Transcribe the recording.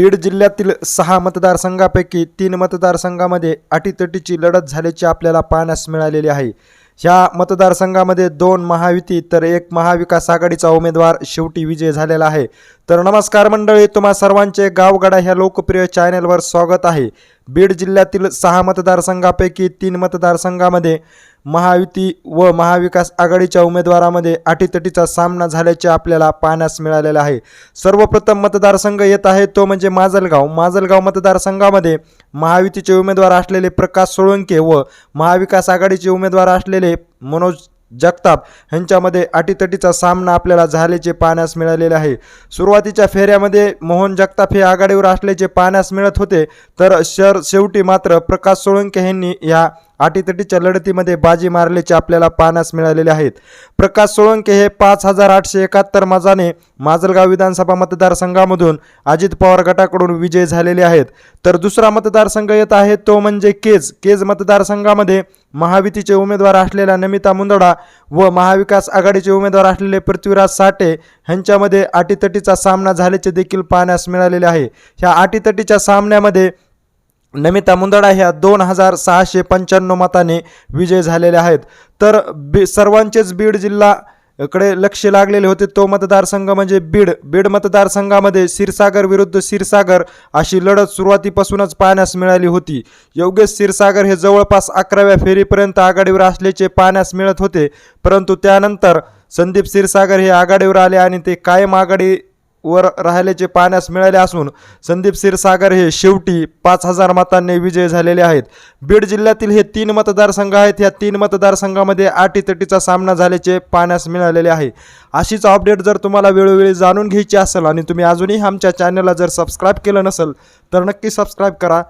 बीड जिल्ह्यातील सहा मतदारसंघापैकी तीन मतदारसंघामध्ये अटीतटीची लढत झाल्याची आपल्याला पाहण्यास मिळालेली आहे. ह्या मतदारसंघामध्ये दोन महायुती तर एक महाविकास आघाडीचा उमेदवार शेवटी विजय झालेला आहे. तर नमस्कार मंडळी तुम्हा सर्वांचे गावगडा ह्या लोकप्रिय चॅनेलवर स्वागत आहे. बीड जिल्ह्यातील सहा मतदारसंघापैकी तीन मतदारसंघामध्ये महायुती व महाविकास आघाडीच्या उमेदवारामध्ये अटीतटीचा सामना झाल्याचे आपल्याला पाहण्यास मिळालेले आहे. सर्वप्रथम मतदारसंघ येत आहे तो म्हणजे माजलगाव. माजलगाव मतदारसंघामध्ये महायुतीचे उमेदवार असलेले प्रकाश सोळंके व महाविकास आघाडीचे उमेदवार असलेले मनोज जगताप ह्यांच्यामध्ये अटीतटीचा सामना आपल्याला झाल्याचे पाहण्यास मिळालेले आहे. सुरुवातीच्या फेऱ्यामध्ये मोहन जगताप हे आघाडीवर असल्याचे पाहण्यास मिळत होते तर शर शेवटी मात्र प्रकाश सोळंके यांनी या अटीतटीच्या लढतीमध्ये बाजी मारल्याचे आपल्याला पाहण्यास मिळालेले आहेत. प्रकाश सोळंके हे पाच हजार आठशे एकाहत्तर मजाने माजलगाव विधानसभा मतदारसंघामधून अजित पवार गटाकडून विजय झालेले आहेत. तर दुसरा मतदारसंघ येत आहे तो म्हणजे केज. केज मतदारसंघामध्ये महायुतीचे उमेदवार असलेल्या नमिता मुंदडा व महाविकास आघाडीचे उमेदवार असलेले पृथ्वीराज साठे यांच्यामध्ये अटीतटीचा सामना झाल्याचे देखील पाहण्यास मिळालेले आहे. ह्या अटीतटीच्या सामन्यामध्ये नमिता मुंदडा ह्या दोन हजार सहाशे पंच्याण्णव मताने विजय झालेल्या आहेत. तर बी सर्वांचेच बीड जिल्हा कडे लक्ष लागलेले होते. तो मतदारसंघ म्हणजे बीड. बीड मतदारसंघामध्ये क्षीरसागर विरुद्ध क्षीरसागर अशी लढत सुरुवातीपासूनच पाहण्यास मिळाली होती. योगेश क्षीरसागर हे जवळपास अकराव्या फेरीपर्यंत आघाडीवर असल्याचे पाहण्यास मिळत होते. परंतु त्यानंतर संदीप क्षीरसागर हे आघाडीवर आले आणि ते कायम आघाडी वर राहिल्याचे पाहण्यास मिळाले असून संदीप क्षीरसागर हे शेवटी पाच हजार मतांनी विजय झालेले आहेत. बीड जिल्ह्यातील हे तीन मतदारसंघ आहेत. या तीन मतदारसंघामध्ये आटीतटीचा सामना झाल्याचे पाहण्यास मिळालेले आहे. अशीच अपडेट जर तुम्हाला वेळोवेळी जाणून घ्यायची असेल आणि तुम्ही अजूनही आमच्या चॅनलला जर सबस्क्राईब केलं नसेल तर नक्की सबस्क्राईब करा.